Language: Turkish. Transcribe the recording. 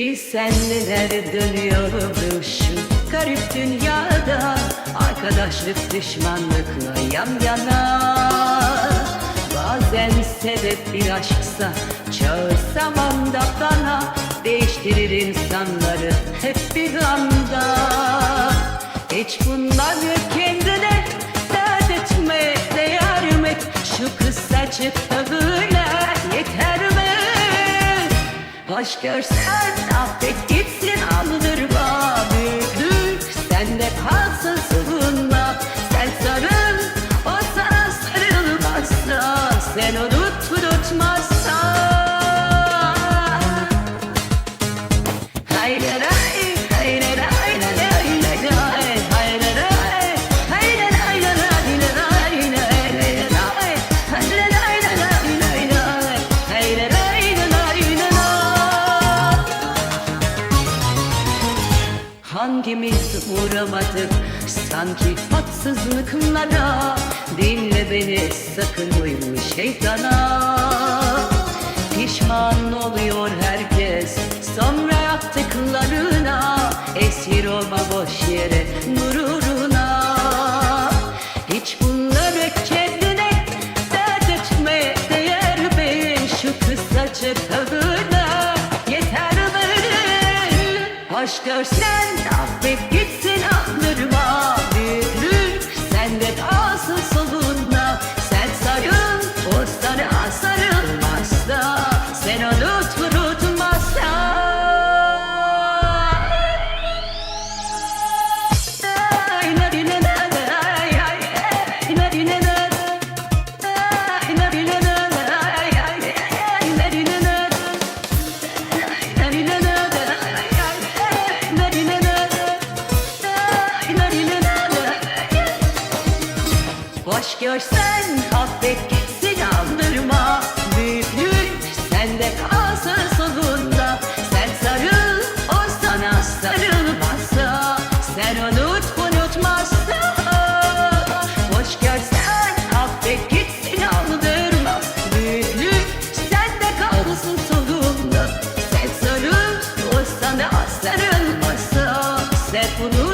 Bilsen neler dönüyor şu garip dünyada Arkadaşlık düşmanlıkla yan yana. Bazen sebep bir aşksa Çağırsam da bana. Değiştirir insanları hep bir anda hoş görsen Affet gitsin alınır babüdür Sen de kalsın Hangimiz uğramadık? Sanki haksızlıklara Dinle beni sakın uyma şeytana. Pişman oluyor herkes sonra yaptıklarına Esir olma boş yere gururuna. Hiç bunları kendine dert etme değer mi Şu kısacık ömürle Hoş görsen affet gitsin Savaş görsen affet gitsin aldırma Büyüklük sende kalsın sonunda. Sen sarıl o sana sarılmazsa. Sen unut unutmazsa. Hoş görsen affet gitsin aldırma Büyüklük sende kalsın sonunda. Sen sarıl o sana sarılmazsa. Sen unut